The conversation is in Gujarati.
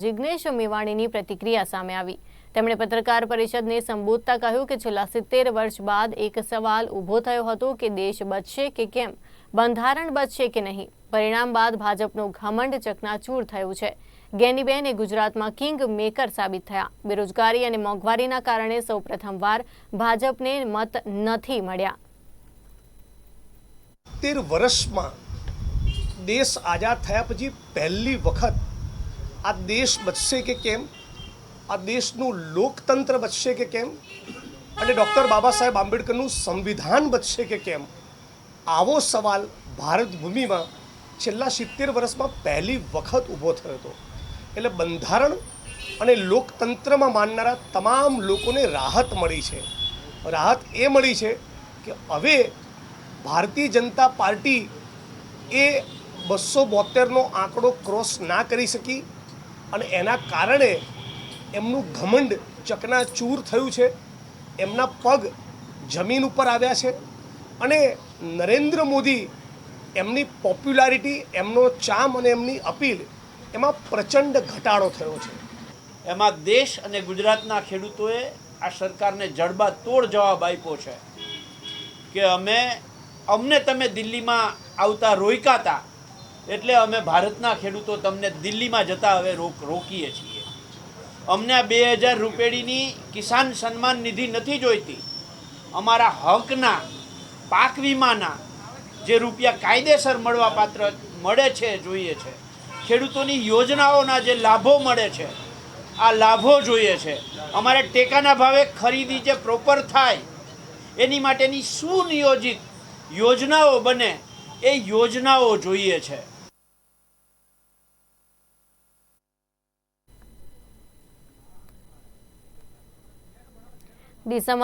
જિગ્નેશ મેવાણીની પ્રતિક્રિયા સામે આવી. તેમણે પત્રકાર પરિષદને સંબોધતા કહ્યું કે છેલ્લા સિત્તેર વર્ષ બાદ એક સવાલ ઊભો થયો હતો કે દેશ બચશે કે કેમ? બંધારણ બચશે કે નહીં? પરિણામ બાદ ભાજપનો ઘમંડ ચકનાચૂર થયું છે. ગેનીબેન એ ગુજરાતમાં કિંગ મેકર સાબિત થયા. બેરોજગારી અને મોંઘવારીના કારણે સૌ પ્રથમવાર ભાજપને મત નથી મળ્યા. વર્ષમાં દેશ આઝાદ થયા પછી પહેલી વખત આ દેશ બચશે કે કેમ? આ દેશનું લોકતંત્ર બચશે કે કેમ? અને ડૉક્ટર બાબા સાહેબ આંબેડકરનું સંવિધાન બચશે કે કેમ? આવો સવાલ ભારત ભૂમિમાં છેલ્લા સિત્તેર વર્ષમાં પહેલી વખત ઊભો થયો હતો. એટલે બંધારણ અને લોકતંત્રમાં માનનારા તમામ લોકોને રાહત મળી છે. રાહત એ મળી છે કે હવે ભારતીય જનતા પાર્ટી એ બસો બોતેરનો આંકડો ક્રોસ ના કરી શકી. અને એના કારણે એમનું ઘમંડ ચકનાચૂર થયું છે, એમના પગ જમીન ઉપર આવ્યા છે અને નરેન્દ્ર મોદી એમની પોપ્યુલારિટી, એમનો ચામ અને એમની અપીલ એમાં પ્રચંડ ઘટાડો થયો છે. એમાં દેશ અને ગુજરાતના ખેડૂતોએ આ સરકારને જડબા તોડ જવાબ આપ્યો છે કે અમે, અમને તમે દિલ્હીમાં આવતા રોક્યા એટલે અમે ભારતના ખેડૂતો તમને દિલ્હીમાં જતા હવે રોક રોકીએ છીએ. અમને બે હજાર રૂપેડીની કિસાન સન્માન નિધિ નથી જોઈતી. અમારા હકના, પાક વીમાના જે રૂપિયા કાયદેસર મળવા પાત્ર મળે છે, જોઈએ છે. ખેડૂતોની યોજનાઓના જે લાભો મળે છે, આ લાભો જોઈએ છે. અમારે ટેકાના ભાવે ખરીદી જે પ્રોપર થાય, એની માટેની સુનિયોજિત યોજનાઓ બને, એ યોજનાઓ જોઈએ છે. ડીસામાં